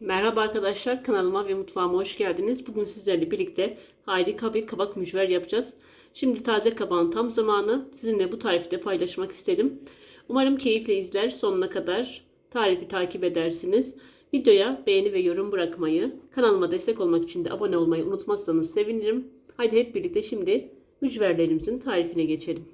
Merhaba arkadaşlar kanalıma ve mutfağıma hoş geldiniz. Bugün sizlerle birlikte harika bir kabak mücver yapacağız. Şimdi taze kabağın tam zamanı. Sizinle bu tarifi de paylaşmak istedim. Umarım keyifle izler sonuna kadar tarifi takip edersiniz. Videoya beğeni ve yorum bırakmayı, kanalıma destek olmak için de abone olmayı unutmazsanız sevinirim. Haydi hep birlikte şimdi mücverlerimizin tarifine geçelim.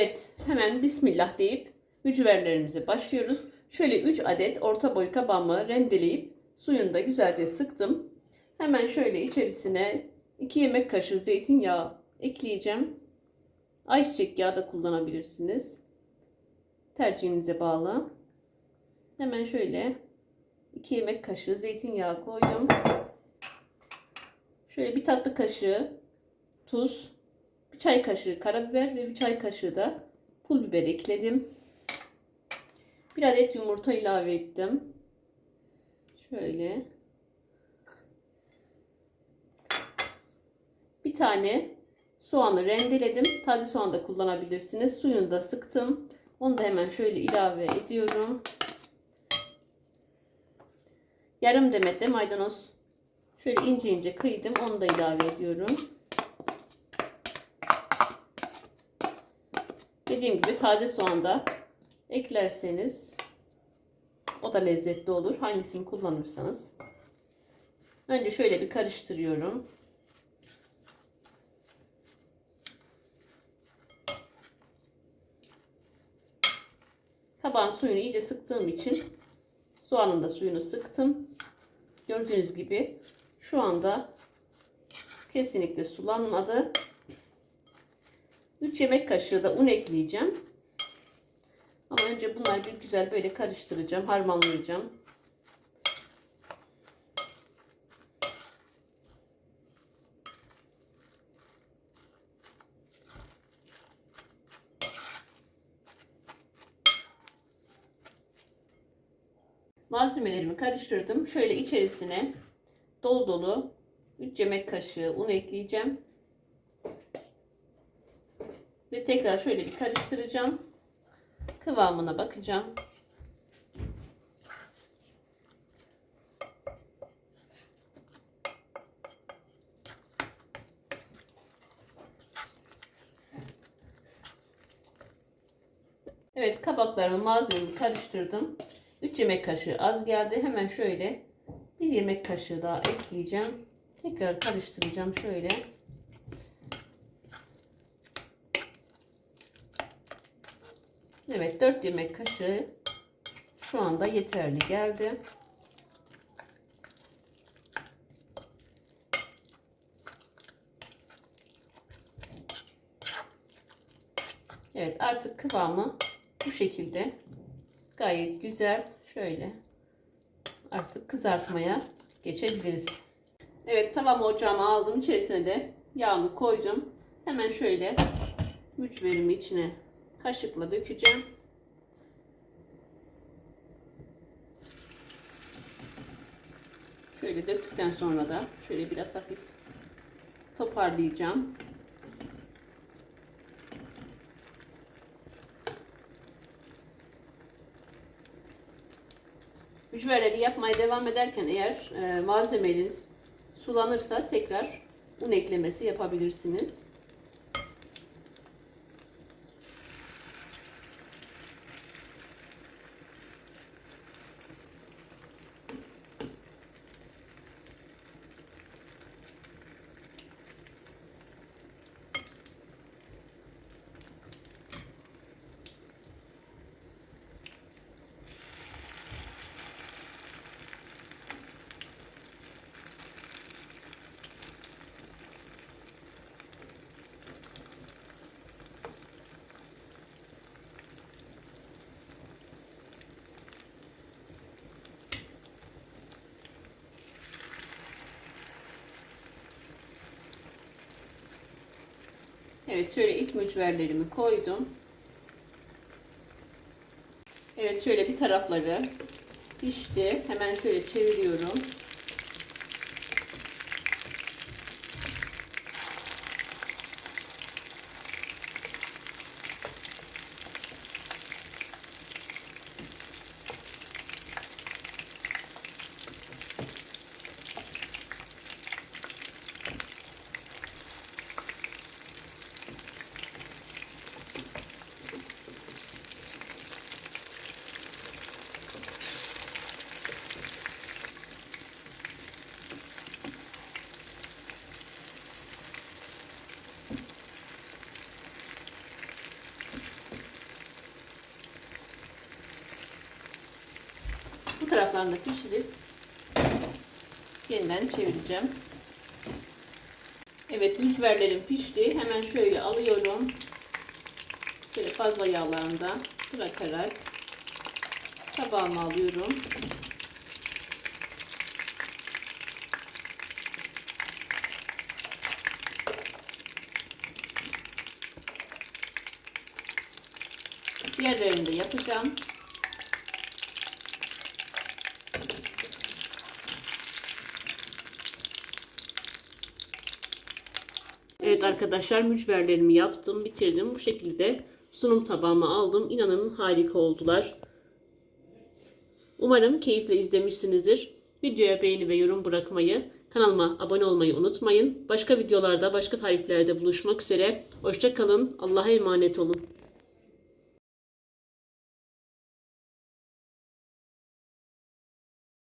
Evet, hemen Bismillah deyip mücverlerimize başlıyoruz. Şöyle 3 adet orta boy kabağımı rendeleyip suyunu da güzelce sıktım. Hemen şöyle içerisine 2 yemek kaşığı zeytinyağı ekleyeceğim. Ayçiçek yağı da kullanabilirsiniz. Tercihinize bağlı. Hemen şöyle 2 yemek kaşığı zeytinyağı koydum. Şöyle bir tatlı kaşığı tuz, çay kaşığı karabiber ve bir çay kaşığı da pul biber ekledim. Bir adet yumurta ilave ettim. Şöyle. Bir tane soğanı rendeledim. Taze soğan da kullanabilirsiniz. Suyunu da sıktım. Onu da hemen şöyle ilave ediyorum. Yarım demet de maydanoz şöyle ince ince kıydım. Onu da ilave ediyorum. Dediğim gibi taze soğan da eklerseniz o da lezzetli olur. Hangisini kullanırsanız. Önce şöyle bir karıştırıyorum. Tabağın suyunu iyice sıktığım için soğanın da suyunu sıktım. Gördüğünüz gibi şu anda kesinlikle sulanmadı. 3 yemek kaşığı da un ekleyeceğim. Ama önce bunları bir güzel böyle karıştıracağım, harmanlayacağım. Malzemelerimi karıştırdım. Şöyle içerisine dolu dolu 3 yemek kaşığı un ekleyeceğim. Ve tekrar şöyle bir karıştıracağım. Kıvamına bakacağım. Evet kabaklarımı malzememi karıştırdım. 3 yemek kaşığı az geldi. Hemen şöyle bir yemek kaşığı daha ekleyeceğim. Tekrar karıştıracağım şöyle. Evet 4 yemek kaşığı şu anda yeterli geldi. Evet artık kıvamı bu şekilde gayet güzel. Şöyle artık kızartmaya geçebiliriz. Evet tavamı ocağıma aldım. İçerisine de yağını koydum. Hemen şöyle mücverimi içine kaşıkla dökeceğim. Şöyle döktükten sonra da şöyle biraz hafif toparlayacağım. Mücverleri yapmaya devam ederken eğer e, malzemeniz sulanırsa tekrar un eklemesi yapabilirsiniz. Evet şöyle ilk mücverlerimi koydum. Evet şöyle bir tarafları pişti. Hemen şöyle çeviriyorum. Taraflarını pişirip yeniden çevireceğim. Evet mücverlerim pişti. Hemen şöyle alıyorum. Şöyle fazla yağlarını da bırakarak tabağıma alıyorum. Diğerlerini de yapacağım. Evet arkadaşlar mücverlerimi yaptım, bitirdim. Bu şekilde sunum tabağıma aldım. İnanın harika oldular. Umarım keyifle izlemişsinizdir. Videoya beğeni ve yorum bırakmayı, kanalıma abone olmayı unutmayın. Başka videolarda, başka tariflerde buluşmak üzere. Hoşça kalın. Allah'a emanet olun.